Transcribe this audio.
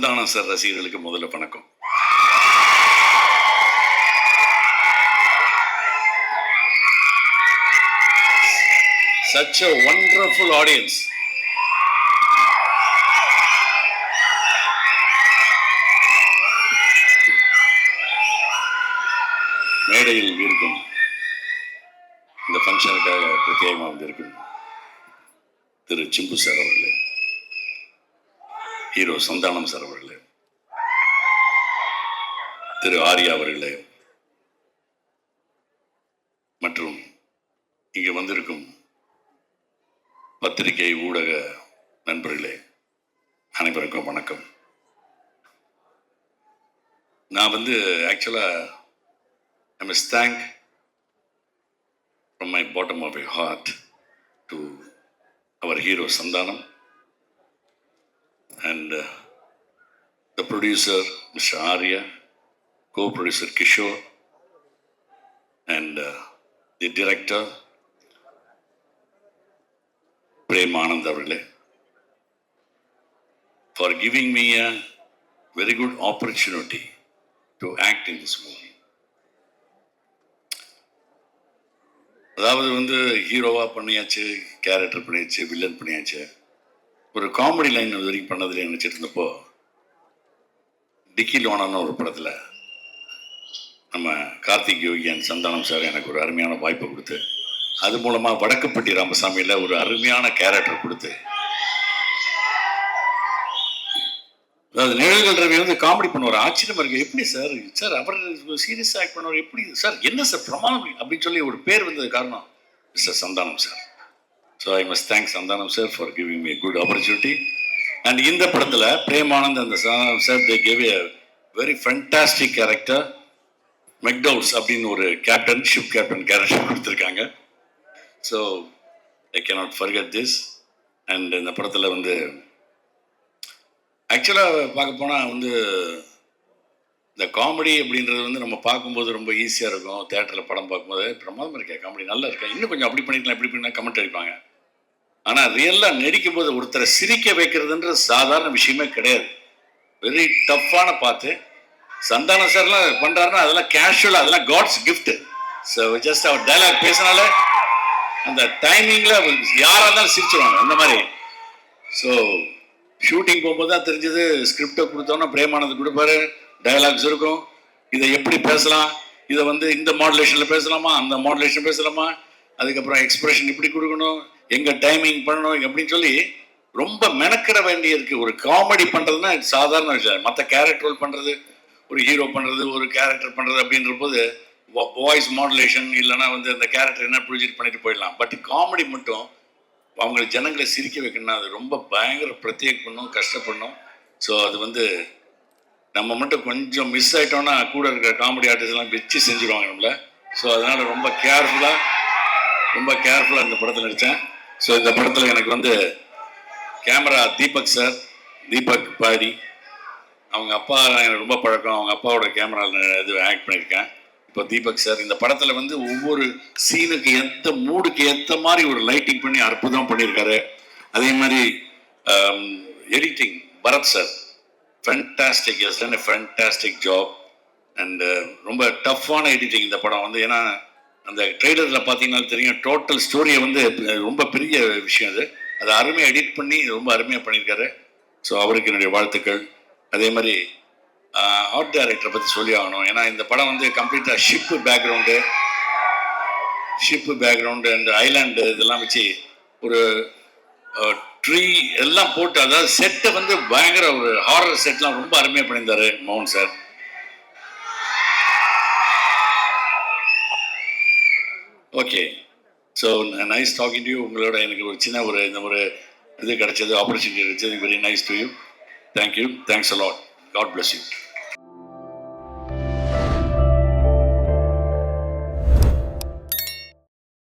Santhanam sir ரசிகர்களுக்கு முதல்ல வணக்கம். சச் அ ஒண்டர்ஃபுல் ஆடியன்ஸ் மேடையில் இருக்கும். இந்த ஃபங்க்ஷனுக்காக பிரத்யேகமாக வந்திருக்கும் திரு சிம்பு சார் அவர்களே. ஹீரோ சந்தானம் சார் அவர்களே திரு ஆர்யா அவர்களே மற்றும் இங்கே வந்திருக்கும் பத்திரிகை ஊடக நண்பர்களே அனைவருக்கும் வணக்கம். நான் வந்து ஆக்சுவலாக I miss thank from my bottom of my heart to our hero Santhanam. And uh, the producer Mr. Arya, co-producer Kishore, and uh, the director Prem Anand Avrile for giving me a very good opportunity to act in this movie. அதாவது வந்து ஹீரோவாக பண்ணியாச்சு character பண்ணியாச்சு villain பண்ணியாச்சு ஒரு comedy line இது வரைக்கும் பண்ணதில் நினச்சிருந்தப்போ டிக்கி லோனான்னு ஒரு படத்தில் நம்ம கார்த்திக் யோகியன் சந்தானம் சார் எனக்கு ஒரு அருமையான வாய்ப்பு கொடுத்து அது மூலமாக வடக்குப்பட்டி ராமசாமியில் ஒரு அருமையான கேரக்டர் கொடுத்து அதாவது நிழல்கள் ரவி வந்து காமெடி பண்ணுவார். ஆச்சரியமா இருக்கு. எப்படி சார் சார் அவர் சீரியஸாக ஆக்ட் பண்ணுவார். எப்படி? சார் என்ன சார் பிரமாணம் அப்படின்னு சொல்லி ஒரு பேர் வந்தது காரணம் mister Santhanam sir so I must thanks Santhanam sir for giving me good opportunity and இந்த படத்தில் பிரேமானந்த் அந்த Santhanam sir they gave a very fantastic character மெக்டவுஸ் அப்படின்னு ஒரு கேப்டன் ஷிப் கேப்டன் கேரக்டர் கொடுத்துருக்காங்க. So I cannot forget this and இந்த படத்தில் வந்து ஆக்சுவலாக பார்க்க போனால் வந்து இந்த காமெடி அப்படின்றது வந்து நம்ம பார்க்கும்போது ரொம்ப ஈஸியாக இருக்கும். தேட்டரில் படம் பார்க்கும்போது பிரமாதமாக இருக்கே காமெடி நல்லா இருக்கா. இன்னும் கொஞ்சம் அப்படி பண்ணிக்கலாம் இப்படி பண்ணால் கமெண்ட் அடிப்பாங்க. ஆனால் ரியலாக நடிக்கும் போது ஒருத்தரை சிரிக்க வைக்கிறதுன்ற சாதாரண விஷயமே கிடையாது. வெரி டஃப்பான பார்த்து சந்தான சார்லாம் பண்ணுறாருன்னா அதெல்லாம் கேஷுவலாக அதெல்லாம் காட்ஸ் கிஃப்ட் ஸோ ஜஸ்ட் அவர் டைலாக் பேசினாலே அந்த டைமிங்கில் யாராக இருந்தாலும் சிரிச்சிருவாங்க அந்த மாதிரி. ஸோ ஷூட்டிங் போகும்போது தான் தெரிஞ்சது ஸ்கிரிப்டை கொடுத்தோன்னா பிரேமானந்த் கொடுப்பாரு டயலாக்ஸ் இருக்கும். இதை எப்படி பேசலாம்? இதை வந்து இந்த மாடுலேஷனில் பேசலாமா? அந்த மாடுலேஷன் பேசலாமா? அதுக்கப்புறம் எக்ஸ்பிரஷன் இப்படி கொடுக்கணும். எங்கே டைமிங் பண்ணணும் அப்படின்னு சொல்லி ரொம்ப மெனக்கிட வேண்டியிருக்கு. ஒரு காமெடி பண்ணுறதுன்னா சாதாரண விஷயம். மற்ற கேரக்டர் ரோல் பண்ணுறது ஒரு ஹீரோ பண்ணுறது ஒரு கேரக்டர் பண்ணுறது அப்படின்ற போது வாய்ஸ் மாடுலேஷன் இல்லைனா வந்து அந்த கேரக்டர் என்ன ப்ரொஜெக்ட் பண்ணிட்டு போயிடலாம். பட் காமெடி மட்டும் அவங்கள ஜனங்களை சிரிக்க வைக்கணும்னா அது ரொம்ப பயங்கர பிரத்யேக பண்ணும் கஷ்டப்படணும் ஸோ அது வந்து நம்ம மட்டும் கொஞ்சம் மிஸ் ஆகிட்டோம்னா கூட இருக்கிற காமெடி ஆர்டிஸ்ட்லாம் வச்சு செஞ்சுருவாங்க நம்மள. ஸோ அதனால் ரொம்ப கேர்ஃபுல்லாக ரொம்ப கேர்ஃபுல்லாக இந்த படத்தில் நடித்தேன் ஸோ இந்த படத்தில் எனக்கு வந்து கேமரா தீபக் சார் தீபக் பாடி அவங்க அப்பா எனக்கு ரொம்ப பழக்கம். அவங்க அப்பாவோட கேமராவில் இது ஆக்ட் பண்ணியிருக்கேன். இப்போ தீபக் சார் இந்த படத்தில் வந்து ஒவ்வொரு சீனுக்கு எந்த மூடுக்கு ஏற்ற மாதிரி ஒரு லைட்டிங் பண்ணி அற்புதம் பண்ணியிருக்காரு. அதே மாதிரி um, editing Bharath sir fantastic yes fantastic job and ரொம்ப டஃப்பான எடிட்டிங் இந்த படம் வந்து. ஏன்னா அந்த ட்ரெய்லரில் பார்த்தீங்கன்னா தெரியும் டோட்டல் ஸ்டோரியை வந்து ரொம்ப பெரிய விஷயம் அது. அதை அருமையாக எடிட் பண்ணி ரொம்ப அருமையாக பண்ணியிருக்காரு. ஸோ அவருக்கு என்னுடைய வாழ்த்துக்கள். அதே மாதிரி ஆர்ட் டைரக்டரை பற்றி சொல்லி ஆகணும். ஏன்னா இந்த படம் வந்து கம்ப்ளீட்டாக ship background ship background and island இதெல்லாம் வச்சு ஒரு ட்ரீ எல்லாம் போட்டு அதாவது செட்டை வந்து பயங்கர ஒரு ஹாரர் செட்லாம் ரொம்ப அருமையாக பண்ணியிருந்தாரு மோகன் sir. Okay so nice talking to you உங்களோட எனக்கு ஒரு சின்ன ஒரு இந்த ஒரு இது கிடைச்சது ஆப்பர்ச்சுனிட்டி கிடைச்சது. Very nice to you thank you thanks a lot God bless you